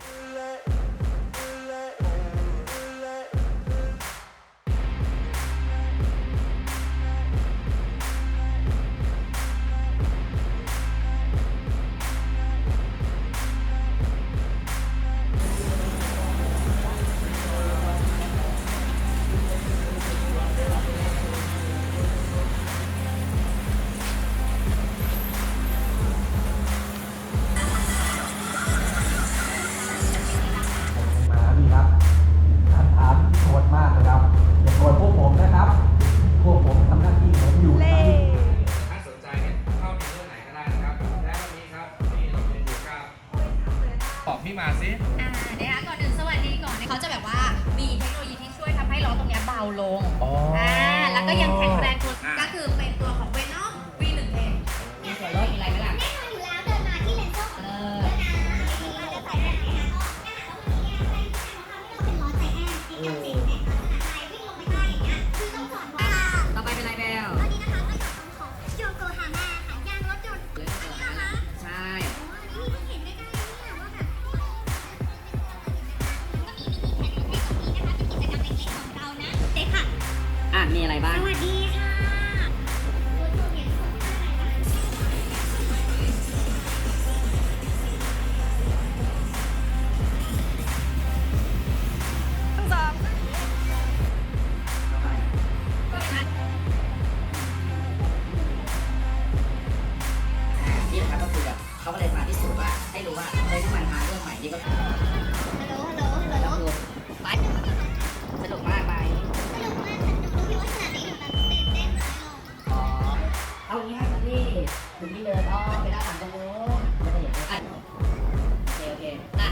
ม มีอะไรบ้าง สวัสดี ถึงนี่เลยอ๋อไปด้านหลังตรงนู้นแล้วก็อย่างนี้อะโอเคโอเคอะ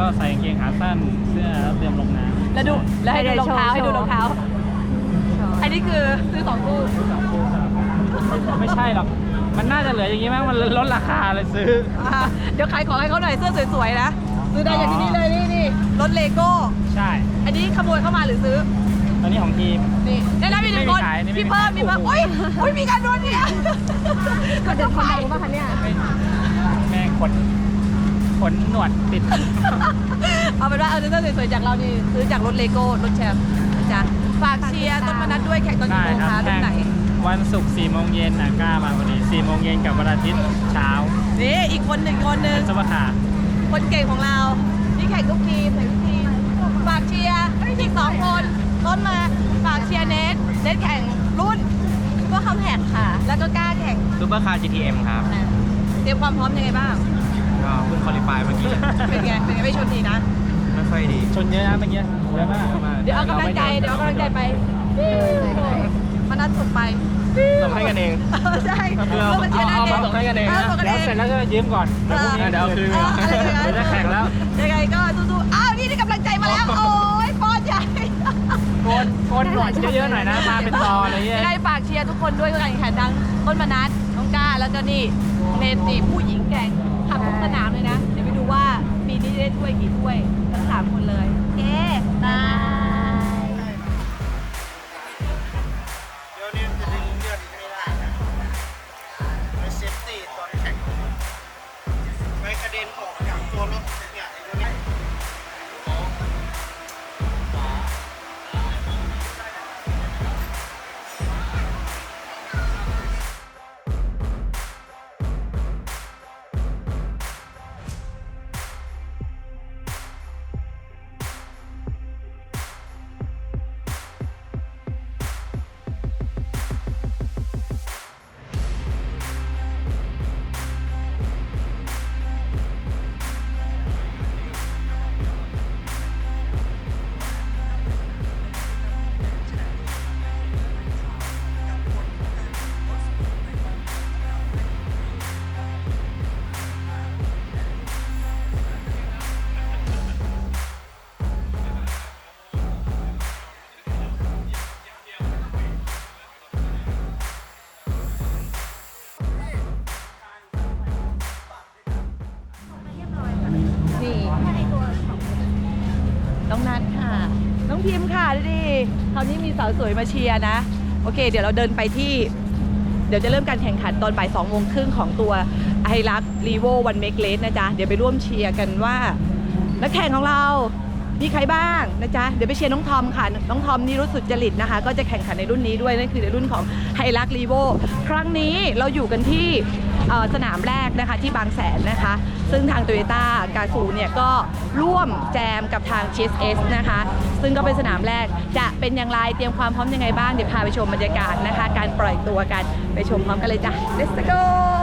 ก็ใส่กางเกงขาสั้นเสื้อแล้วเตรียมลงน้ำแล้วดูแล้วให้ดูรองเท้าให้ดูรองเท้า อันนี้คือซื้อสองคู่สองคู่ครับไม่ใช่หรอก มันน่าจะเหลืออย่างนี้มั้งมันลดราคาเลยซื้อ อ่าเดี๋ยวขายของให้เขาหน่อยเสื้อสวยๆนะซื้อได้อย่างที่นี่เลยนี่นี่รถเลโก้ ใช่ อันนี้ขโมยเข้ามาหรือซื้อ ตอนนี้ของทีม นี่ได้แล้วมีหนึ่งคนไม่มีขายนี่ไม่มีพี่เพิ่มมีเพิ่มโอ้ยโอ้ยมีการโดนเนี่ยเขาจะไปป่ะคะเนี่ยไม่แม่งขน ขนหนวดติด เอาเป็นว่าเอาเสื้อสวยๆจากเรานี่ซื้อจากรถเลโก้รถแชมป์นะจ๊ะฝากเชียร์ต้นมานัดด้วยแข่งตอนกี่ได้โมงครับคะรุ่แข่นงไหน วันศุกร์4โมงเย็นนะกล้ามาพอดี4โมงเย็นกับวันอาทิตย์เช้านี่อีกคนหนึ่งคนหนึ่งเป็นซุปเปอร์คาร์คนเก่งของเรา นี่แข่งทุกทีมแข่งทุกทีมฝากเชียร์อีกสองคน ต้นมาฝากเชียร์เนทเนทแข่งรุ่นก็คำแหกค่ะ แล้วก็กล้าแข่งซูเปอร์คาร์ GTM ครับนะเตรียมความพร้อมยังไงบ้าง ก็เพิ่งคอลิฟายเมื่อกี้เป็นไง เป็นไงไม่ชนทีนะ ไม่ค่อยดีชนเยอะนะเมื่อกี้เยอะมากเดี๋ยวเอากำลังใจ เดี๋ยวเอากำลังใจไปมานัดส่งไปส่งให้กันเองใช่คือเอาพื่นชียร์เอามาด้ส่งให้กันเองเอนะอส่งกันแล้วเองเสร็จแล้วก็ยืมก่อนเดี๋ยวพรุ่งนี้เดี๋ยวเอาคืนเอออะไรอย่างนั้นเดี๋ยวจะแข่งแล้วยังไงก็สู้ๆอ้าวนี่ได้กำลังใจมาแล้ว โอ้ยโคตรใหญ่โกนโกนหนวดเยอะๆหน่อยนะมาเป็นตออะไรเงี้ยยังไงฝากเชียร์ทุกคนด้วยการแข่งขันทั้งต้นมนัสน้องก้าแล้วก็นี่เนตีผู้หญิงแกร่งขับ ทุกสนามเลยนะ เดี๋ยวไปดูว่าปีนี้ได้ถ้วยกี่ถ้วยทั้งสามคนเลย โอเค บาย องนัดค่ะ น้องพิมพ์ค่ะดูดิคราวนี้มีสาวสวยมาเชียร์นะ โอเค เดี๋ยวเราเดินไปที่ เดี๋ยวจะเริ่มการแข่งขันตอนบ่ายสองโมงครึ่งของตัวไอรักรีโววันเมกเลสนะจ๊ะ เดี๋ยวไปร่วมเชียร์กันว่านักแข่งของเรา มีใครบ้างนะจ๊ะ เดี๋ยวไปเชียร์น้องทอมค่ะ น้องทอมนี่รู้สึกจริตนะคะ ก็จะแข่งขันในรุ่นนี้ด้วย นั่นคือในรุ่นของไฮรักรีโวครั้งนี้เราอยู่กันที่สนามแรกนะคะที่บางแสนนะคะ ซึ่งทางโตโยต้ากาซูเนี่ยก็ร่วมแจมกับทาง GSS นะคะ ซึ่งก็เป็นสนามแรกจะเป็นอย่างไรเตรียมความพร้อมยังไงบ้าง เดี๋ยวพาไปชมบรรยากาศนะคะ การปล่อยตัวกันไปชมพร้อมกันเลยจ้ะ let's go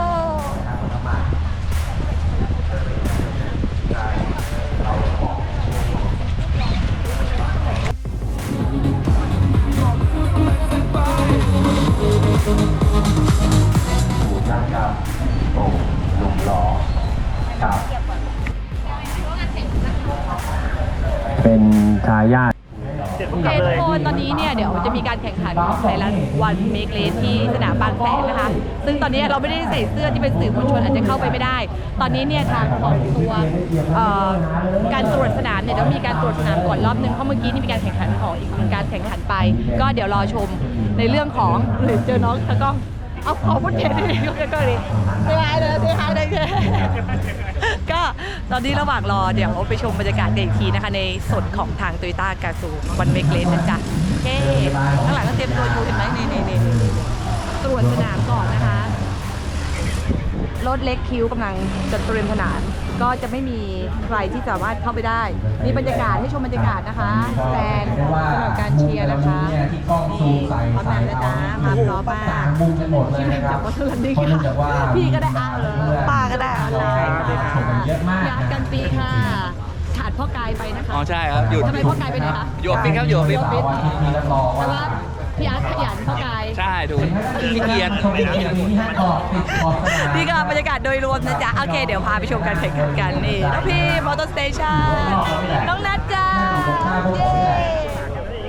ด้านกับโป่งลมล้อครับ เป็นทายาท เคทุกคนตอนนี้เนี่ยเดี๋ยวจะมีการแข่งขันของไทยรัฐวันเมกเลนที่สนามบางแสนนะคะ ซึ่งตอนนี้เราไม่ได้ใส่เสื้อที่เป็นสื่อมวลชนอาจจะเข้าไปไม่ได้ ตอนนี้เนี่ยทางของตัวการตรวจสนามเนี่ยต้องมีการตรวจสนามก่อนรอบนึงเพราะเมื่อกี้นี่มีการแข่งขันของอีกหนึ่งการแข่งขันไป ก็เดี๋ยวรอชมในเรื่องของหรือเจอน้องตะก้องเอาขอพูดเทนดิก็ดิเซฮายเลยเซฮายเลย ตอนนี้ระหว่างรอเดี๋ยวไปชมบรรยากาศกันอีกทีนะคะ ในสดของทางโตโยต้ากาซูวันเมกเลนนะจ๊ะโอเคข้างหลังก็เตรียมตัวอยู่เห็นไหมนี่นี่นี่นี่ตรวจสนามก่อนนะคะ รถเล็กคิวกำลังจะเตรียมสนาม ก็จะไม่มีใครที่สามารถเข้าไปได้ มีบรรยากาศให้ชมบรรยากาศนะคะแฟนสำหรับการเชียร์นะคะที่กล้องซูมใส่พร้อมแล้วนะจ๊ะมาพร้อมมากต่างมุมกันหมดเลยนะคจารักบวัฒนธรรมนี่เพราะเนื่องจากว่าพี่ก็ได้อ้าวเลยป้าก็ได้อ้าวเลยชมกันเยอะมากยากันปีค่ะขาดพ่อกายไปนะคะอ๋อใช่ครับอยู่ทำไมพ่อกายไปไหนคะอยู่ออฟฟิศครับอยู่ออฟฟิศเสาร์อาทิตย์นี้รับรองแต่ว่าว่า พี่อาร์ตขยันพ่อกาย ใช่ดูขี้เกียจชมกันอย่างนี้ฮะออกติดขอบสนามนี่ก็บรรยากาศโดยรวมนะจ๊ะ โอเค เดี๋ยวพาไปชมการแข่งขันกันนี่น้องพี่มอเตอร์สเตชันน้องนัทจ้าเย้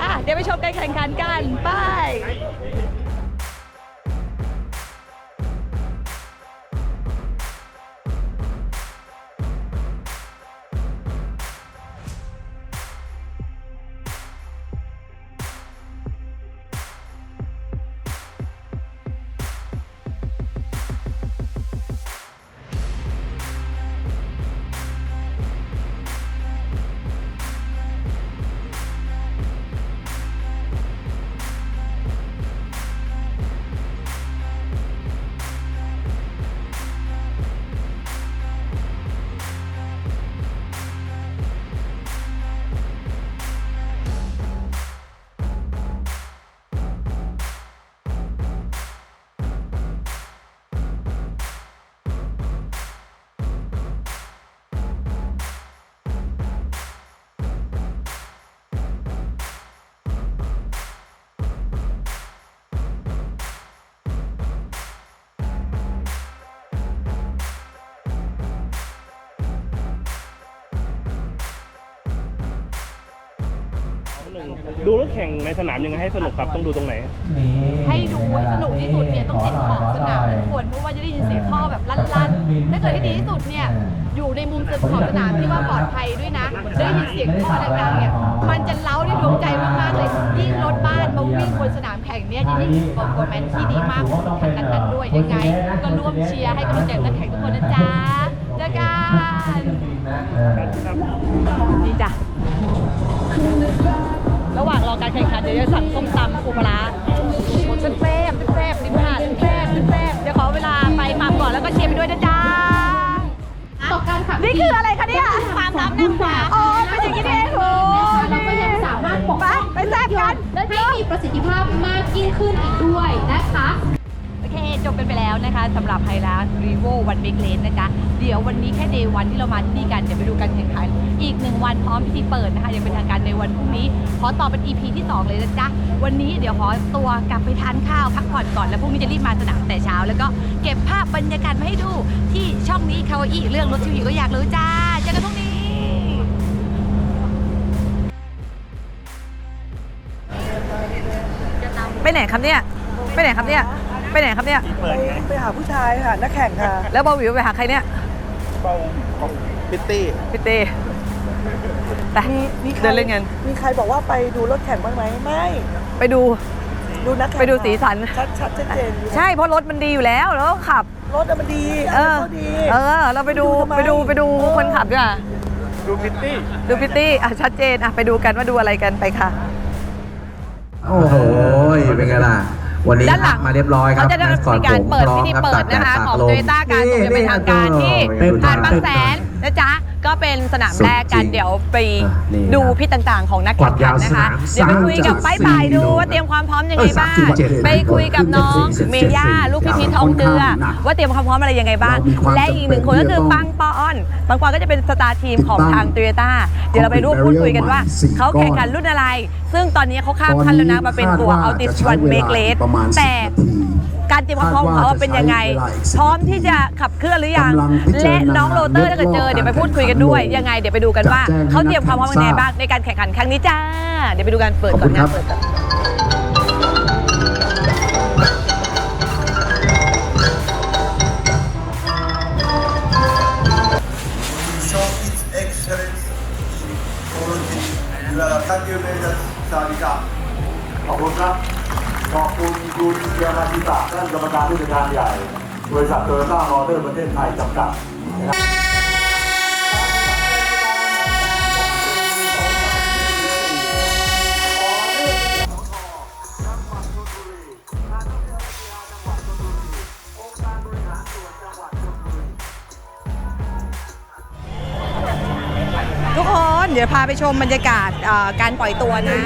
อะเดี๋ยวไปชมการแข่งขันกันไป ดูรถแข่งในสนามยังไงให้สนุกครับต้องดูตรงไหน ให้ดูให้สนุกที่สุดเนี่ยต้องติดขอบสนามทุกคนเพราะว่าจะได้ยินเสียงท่อแบบลั่นๆถ้าเกิดที่ดีที่สุดเนี่ยอยู่ในมุมตึกขอบสนามที่ว่าปลอดภัยด้วยนะได้ยินเสียงท่อดังๆเนี่ยมันจะเล้าในดวงใจมากๆเลยยิ่งรถบ้านมาวิ่งบนสนามแข่งเนี่ยจะยิ่งเป็นโปรแมนที่ดีมากของแข่งนั้นๆด้วยยังไง ก็ร่วมเชียร์ให้กำลังใจนักแข่งทุกคนนะจ๊ะเจอกันดีจ้ะ ระหว่างรอการแข่งขันเดี๋ยวจะสั่งส้มตำปูปลาร้าโอ้แซ่บๆแซ่บๆริมหาดแซ่บๆแซ่บๆเดี๋ยวขอเวลาไปหมักก่อนแล้วก็เชียร์ไปด้วยนะจ๊ะต่อการขับนี่คืออะไรคะเนี่ยความน้ำหนักกว่าอ๋อเป็นอย่างนี้นี่เองโอ้แล้วก็ยังสามารถปกไปไปแซ่บกันและให้มีประสิทธิภาพมากยิ่งขึ้นอีกด้วยนะคะโอเค จบกันไปแล้วนะคะสำหรับไฮรัสรีโววันเบิ๊กเลนนะจ๊ะ เดี๋ยววันนี้แค่เดย์วันที่เรามาที่นี่กัน เดี๋ยวไปดูการแข่งขัน อีกหนึ่งวันพร้อมพิธีเปิดนะคะยังเป็นทางการในวันพรุ่งนี้ ขอต่อเป็น EP ที่ 2 เลยนะจ๊ะ วันนี้เดี๋ยวขอตัวกลับไปทานข้าวพักผ่อนก่อนแล้วพรุ่งนี้จะรีบมาสนามแต่เช้า แล้วก็เก็บภาพบรรยากาศมาให้ดูที่ช่องนี้คาวาอีเรื่องรถทีวีก็อยากรู้จ้าเจอกันพรุ่งนี้ไปไหนครับเนี่ยไปไหนครับเนี่ย ไปไหนครับเนี่ยไปหาผู้ชายค่ะนักแข่งค่ะ แล้วบอวิวไปหาใครเนี่ยเบาของพิตตี้พี่เต้ไปเดินเล่นกันมีใครบอกว่าไปดูรถแข่งบ้างไหมไม่ ไปดู ดูนักแข่งไปดูสีสัน ชัดชัดชัดเจนอยู่ใช่เพราะรถมันดีอยู่แล้วแล้วก็ขับ รถอะมันดีเออก็ดี เออ เราไปดูดูทำไม ไปดูไปดูคนขับด้วยอะดูพิตตี้ ดูพิตตี้อะชัดเจนอะไปดูกันว่าดูอะไรกันไปค่ะ โอ้โห เป็นไงล่ะ วันนี้ด้านหลังมาเรียบร้อยครับเขาจะได้แมสคอตมีการผมเปิดพร้อพิมธีครับเปิตัดดแดนะดคะตากของลโตมโยต้าการส่งอย่างเป็นทางการที่นี่หาดบางแสนนะจ๊ะ ก็เป็นสนามแรกกันสุดจริงเดี๋ยวไปอะนี่ดูครับพิษต่างๆ ของนักกวาแข่ดงขัยานวนะคะสเดี๋ยวนามไปคุยกับ3.4ป้ายปายดูกิโลว่าเตรียมความพร้อมยังไงเอ้ยบ้าง3.7ไปคุยกับน้อง4.4เมย่าลูกพิพิธทองเดือว่าเตรียมความพร้อมอะไรยังไงบ้างเรามีความและอีกหนึ่งคนก็คือจำเป็นที่จะต้องปังปอนปังปอนก็จะเป็นสตาร์ทีมของติดตั้งทางโตโยต้าเดี๋ยวเราไปร่วมพูดคุยกันว่าสี่เขาแข่งขันก้อนรุ่นอะไร ซึ่งตอนนี้เขาข้ามขั้นแล้วนะมาเป็นตัวตอนนี้อัลติสคาดวันว่าเมกเลสจะใช้เวลาประมาณแต่10นาที การเตรียมความพร้อมของเขาว่าเป็นยังไงคาดว่าจะใช้เวลาอีก10พร้อมที่จะขับเคลื่อนหรือยังกำลังพิจารณาและน้องโรเตอร์ถ้าเกิดเจอเลืเดี๋อยกวไปพูดคุยกันด้วย ยังไงเดี๋ยวไปดูกันว่าจะแจ้งให้เขาเตรียมความพร้อมยังไงนักแข่งบ้างในการแข่งขันครั้งนี้จ้า เดี๋ยวไปดูกันเปิดขอบก่อคุนณครันะบเปิดก่อน show its excellence quality เวลา thank you very much สวัสดีครับขอบคุณครับขอบคุณ คุณเกียรมาชิตะท่านกรรมการผู้จัดการใหญ่ บริษัทโตโยต้ามอเตอร์ประเทศไทยจำกัดทุก พาไปชมบรรยากาศเอ่อการปล่อยตัวนะ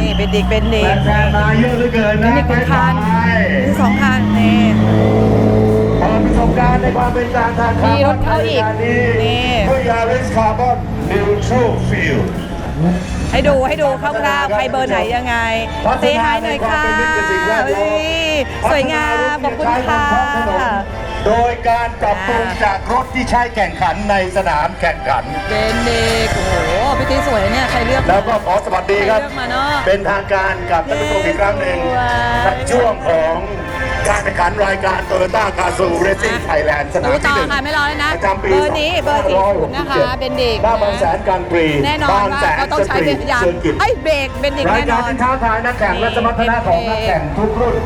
นี่เป็นเด็กเป็นเด็กแฟนๆมาเยอะเหลือเกินนะนี่เป็นคันนี่สองคันนี่เปิดประสบการณ์ในความเป็นจางทางมีรถเข้าอีกนี่เพื่อยาริสคาร์บอนนิวทรัลฟิลให้ดูให้ดูคร่าวๆใครเบอร์ไหนยังไงเซฮายหน่อยค่ะเฮ้ยสวยงามขอบคุณค่ะโดยการปรับปรุงจากรถที่ใช้แข่งขันในสนามแข่งขันเป็นเด็กโอ้โห พี่ตีสวยเนี่ย ใครเลือกแล้วก็ขอสวัสดีครับใครเลือกมาเนอะเป็นทางการกับท่านผู้ชมอีกครั้งหนึ่งสวยในช่วงของการแข่งขันรายการโตโยต้าคาซูเรซิ่งไทยแลนด์สนาดูมต่ที่อหนึ่งค่ะไม่รอเลยนะประจำปีเบอร์นี้เบอร์สี่ศูนย์นะคะเป็นเด็กหน้าบางแสนกลางปรีแน่นอนบางว่าแสนเขาต้องใช้เบรกยางเซอร์กิตไอ้ยเบรกเป็นเด็กรายแน่นการอนที่ท้าทายนักแข่งและสมรรถนะของนักแข่งทุกรุ่น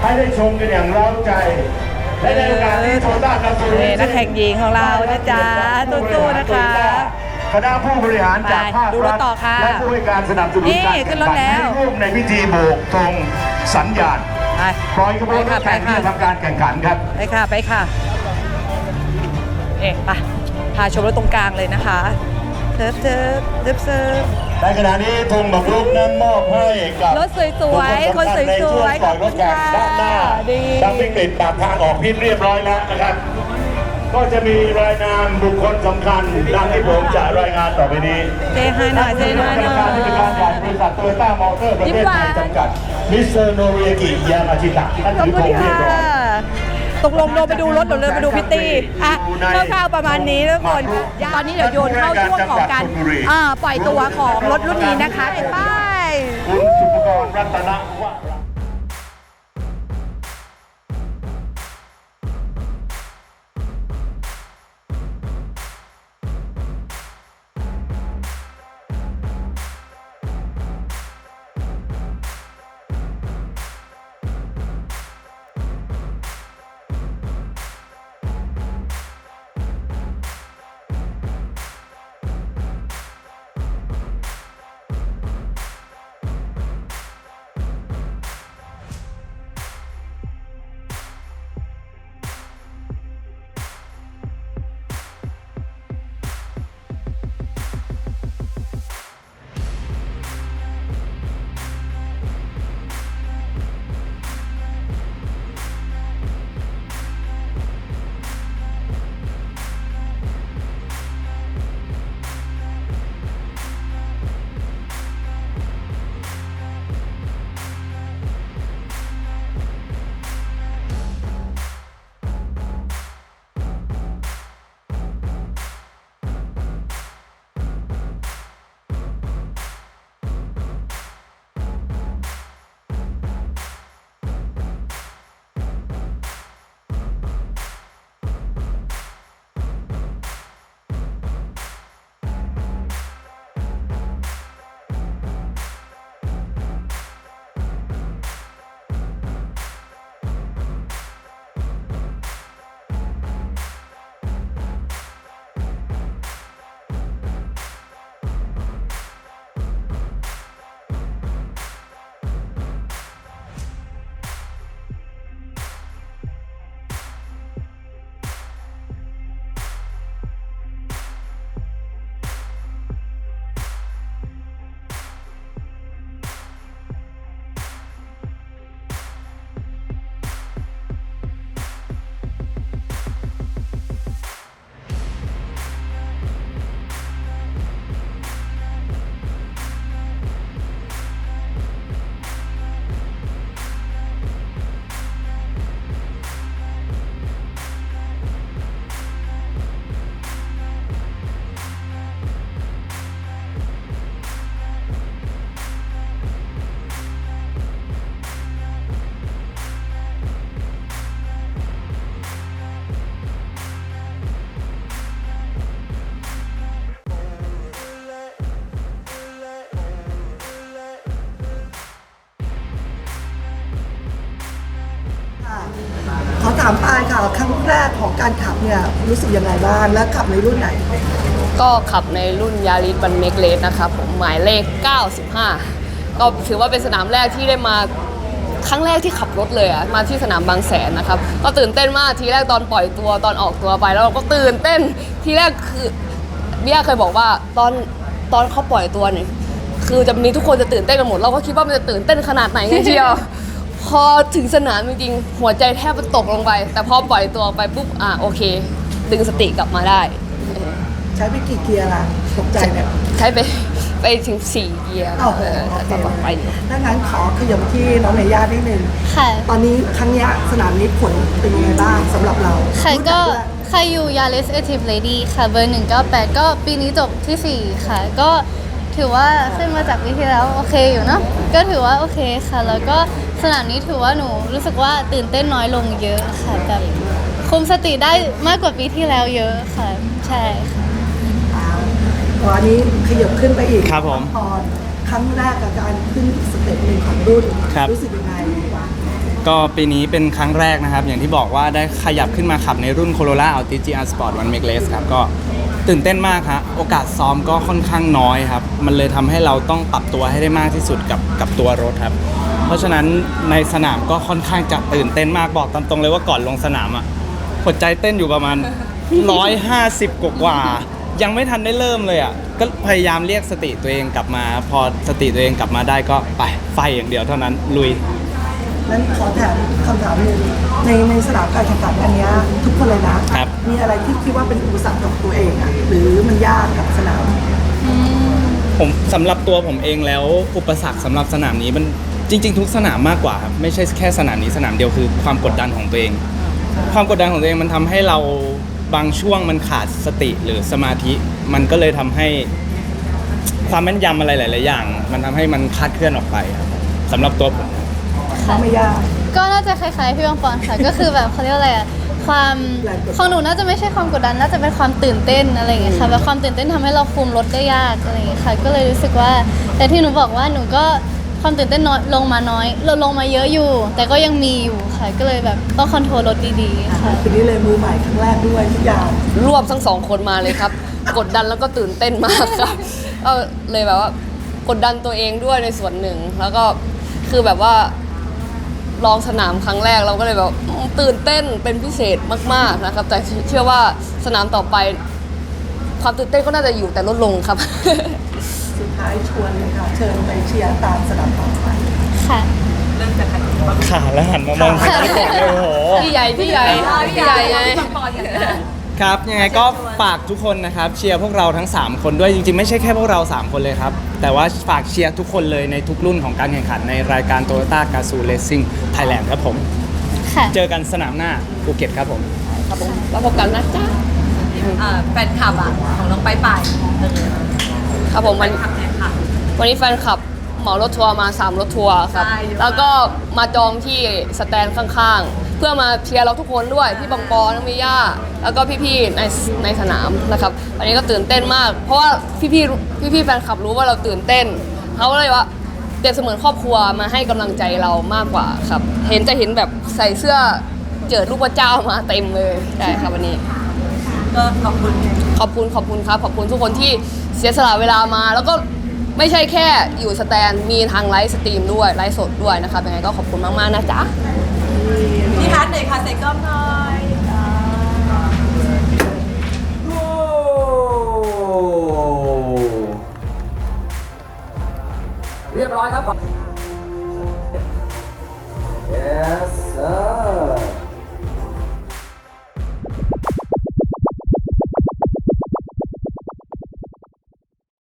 ให้ได้ชมกันอย่างเร้าใจและในโอกาสที่โตโยต้าคาซูนี่นักแข่งหญิงของเรานะจ๊ะสู้ๆนะคะ คณะผู้บริหารจากภาคไปดูรรัถฐต่อค่ะและผู้ให้การสนับสนุนนี่การขึ้แข่นงรถขันแล้ว ให้ร่วมในพิธีโบกธงสัญญาณไปปล่อยขบวนรถแข่งที่จะทำการแข่งขันครับ ไปค่ะไปค่ะเอ๊ะไปพาชมรถตรงกลางเลยนะคะเทิบเทิบเทิบเทิบในขณะนี้ธงบักรุกนั้นมอบให้กับรถสวยๆคนสวยๆในช่วงปล่อยรถแข่งด้านหน้าดี ดังวิกฤตปากทางออกพิษเรียบร้อยแล้วนะครับ ก็จะมีรายนามบุคคลสำคัญดังที่ผมจะรายงานต่อไปนี้เซฮายหน่อยเซฮายหน่อยการที่เป็นการใหญ่บริษัทโตโยต้ามอเตอร์ประเทศไทยจำกัด มิสเตอร์โนเรียกิ ยามาชิตะท่านขอบถือคุธณงเรียค่ะ บร้อย ตกลงโดนไปดูรถหรือเดินไปดูพิตตี้อะคร่าวๆประมาณนี้ทุกคนตอนนี้เดี๋ยวโยนเข้าช่วงของการเอ่อปล่อยตัวของรถรุ่นนี้นะคะไปป้ายคุณสุภกรรัตนวะถาครั้งแรกของการขับเนี่ยรู้สึกยังไงบ้างและขับในรุ่นไหน ก็ขับในรุ่นยาริสบันเมกเลสนะครับผมหมายเลข 95 ก็ถือว่าเป็นสนามแรกที่ได้มาครั้งแรกที่ขับรถเลยอะมาที่สนามบางแสนนะครับ ก็ตื่นเต้นมากทีแรกตอนปล่อยตัวตอนออกตัวไปแล้วเราก็ตื่นเต้นทีแรกคือเบียเคยบอกว่าตอนตอนเขาปล่อยตัวเนี่ยคือจะมีทุกคนจะตื่นเต้นกันหมดเราก็คิดว่ามันจะตื่นเต้นขนาดไหนกันเชียว พอถึงสนามจริงๆหัวใจแทบมันตกลงไป แต่พอปล่อยตัวไปปุ๊บอะโอเค ดึงสติกลับมาได้ ใช้ไปกี่เกียร์ล่ะตกใจเนี่ย ใช้ไปไปถึงสี่เกียร์โอ้โห เออโอเคต่อไปถ้างั้นขอขยับมาที่น้องเนย่านิดนึงค่ะ ตอนนี้ครั้งเนี้ยสนามนี้ผลเป็นยังไงบ้างสำหรับเราค่ะก็รู้จัด้วยใครอยู่ Yaris Active Lady ค่ะ เบอร์198ก็ปีนี้จบทีสี่4ค่ะ ก็ ถือว่าขึ้นมาจากปีที่แล้วโอเคอยู่เนาะก็ถือว่าโอเคค่ะ แล้วก็สนามนี้ถือว่าหนูรู้สึกว่าตื่นเต้นน้อยลงเยอะค่ะแบบคุมสติได้มากกว่าปีที่แล้วเยอะค่ะ ใช่ค่ะอ๋ออันนี้ขยับขึ้นไปอีกครับผมพอครั้งแรกกับการขึ้นสเต็ปหนึ่งของรุ่นครับรู้สึกยังไงก็ปีนี้เป็นครั้งแรกนะครับ อย่างที่บอกว่าได้ขยับขึ้นมาขับในรุ่น Corolla Altis GR Sport One Make Race ครับ ก็ ตื่นเต้นมากฮะโอกาสซ้อมก็ค่อนข้างน้อยครับ มันเลยทำให้เราต้องปรับตัวให้ได้มากที่สุดกับกับตัวรถครับ เพราะฉะนั้นในสนามก็ค่อนข้างจะตื่นเต้นมากบอกตามตรงเลยว่าก่อนลงสนามอะหัวใจเต้นอยู่ประมาณ 150 กว่ากว่า ยังไม่ทันได้เริ่มเลยอะก็พยายามเรียกสติตัวเองกลับมา พอสติตัวเองกลับมาได้ก็ไปไฟอย่างเดียวเท่านั้นลุย นั้นขอถามคำถามหนึ่งในในสนามการแข่งขันอันเนี้ยทุกคนเลยนะ ครับ มีอะไรที่คิดว่าเป็นอุปสรรคกับตัวเองอะหรือมันยากกับสนาม ผมสำหรับตัวผมเองแล้วอุปสรรคสำหรับสนามนี้มันจริง ๆ ทุกสนามมากกว่าครับไม่ใช่แค่สนามนี้สนามเดียวคือความกดดันของตัวเอง ความกดดันของตัวเองมันทำให้เราบางช่วงมันขาดสติหรือสมาธิ มันก็เลยทำให้ความแม่นยำอะไรหลาย ๆ อย่าง มันทำให้มันคลาดเคลื่อนออกไปครับสำหรับตัวผม เขาไม่ยาก ก็น่าจะคล้ายๆพี่บางปอนค่ะ ก็คือแบบเขาเรียกว่าอะไรอะความแรงกดดัน ของหนูน่าจะไม่ใช่ความกดดันน่าจะเป็นความตื่นเต้นอะไรอย่างเงี้ยค่ะแบบความตื่นเต้นทำให้เราคุมรถได้ยากอะไรอย่างเงี้ยค่ะ ก็เลยรู้สึกว่า แต่ที่หนูบอกว่าหนูก็ความตื่นเต้นน้อยลงมาน้อยลดลงมาเยอะอยู่ แต่ก็ยังมีอยู่ค่ะ ก็เลยแบบต้องคอนโทรลรถดีๆค่ะปีนี้เลยมือใหม่ครั้งแรกด้วยทุกอย่างรวบทั้งสองคนมาเลยครับ กดดันแล้วก็ตื่นเต้นมากครับก็เลยแบบว่ากดดันตัวเองด้วยในส่วนหนึ่ง แล้วก็คือแบบว่า ลองสนามครั้งแรกเราก็เลยแบบอืมตื่นเต้นเป็นพิเศษมาก ๆนะครับ แต่เชื่อว่าสนามต่อไป ความตื่นเต้นก็น่าจะอยู่แต่ลดลงครับ สุดท้ายชวนเลยค่ะเชิญไปเชียร์ตามสนามต่อไปค่ะขาแล้วหันมามองทางนี้ก่อนเลยโอ้โหพี่ใหญ่พี่ใหญ่พี่ใหญ่ไง ครับ ยังไงก็ฝากทุกคนนะครับ เชียร์พวกเราทั้ง 3 คนด้วยจริงๆ ไม่ใช่แค่พวกเรา 3 คนเลยครับ แต่ว่าฝากเชียร์ทุกคนเลยในทุกรุ่นของการแข่งขันในรายการ Toyota g a z o o Racing Thailand ครับผม ค่ะ เจอกันสนามหน้าภูเก็ตครับผม ครับผมแล้วพบกันนะจ๊ะแฟนคลับอะของน้องไปไปครับผมวันวันนี้แฟนคลับเหมารถทัวร์มา 3 รถทัวร์ครับแล้วก็มาจองที่สแตนข้างๆเพื่อมาเชียร์เราทุกคนด้วยพี่บังปอน้องมิย่าแล้วก็พี่ๆในในสนามนะครับวันนี้ก็ตื่นเต้นมาก เพราะว่าพี่ๆพี่ๆแฟนคลับรู้ว่าเราตื่นเต้นเขาก็เลยว่าเปรียบเสมือนครอบครัวมาให้กำลังใจเรามากกว่าครับ เห็นจะเห็นแบบใส่เสื้อเจิดรูปพระเจ้ามาเต็มเลยใช่ครับวันนี้ก็ขอบคุณขอบคุณขอบคุณครับขอบคุณทุกคนที่เสียสละเวลามา แล้วก็ไม่ใช่แค่อยู่สแตนมีทางไลฟ์สตรีมด้วยไลฟ์สดด้วยนะครับยังไงก็ขอบคุณมากๆนะจ๊ะ พี่ฮัทหน่อยค่ะใส่กล้องหน่อยโอ้เรียบร้อยครับ yes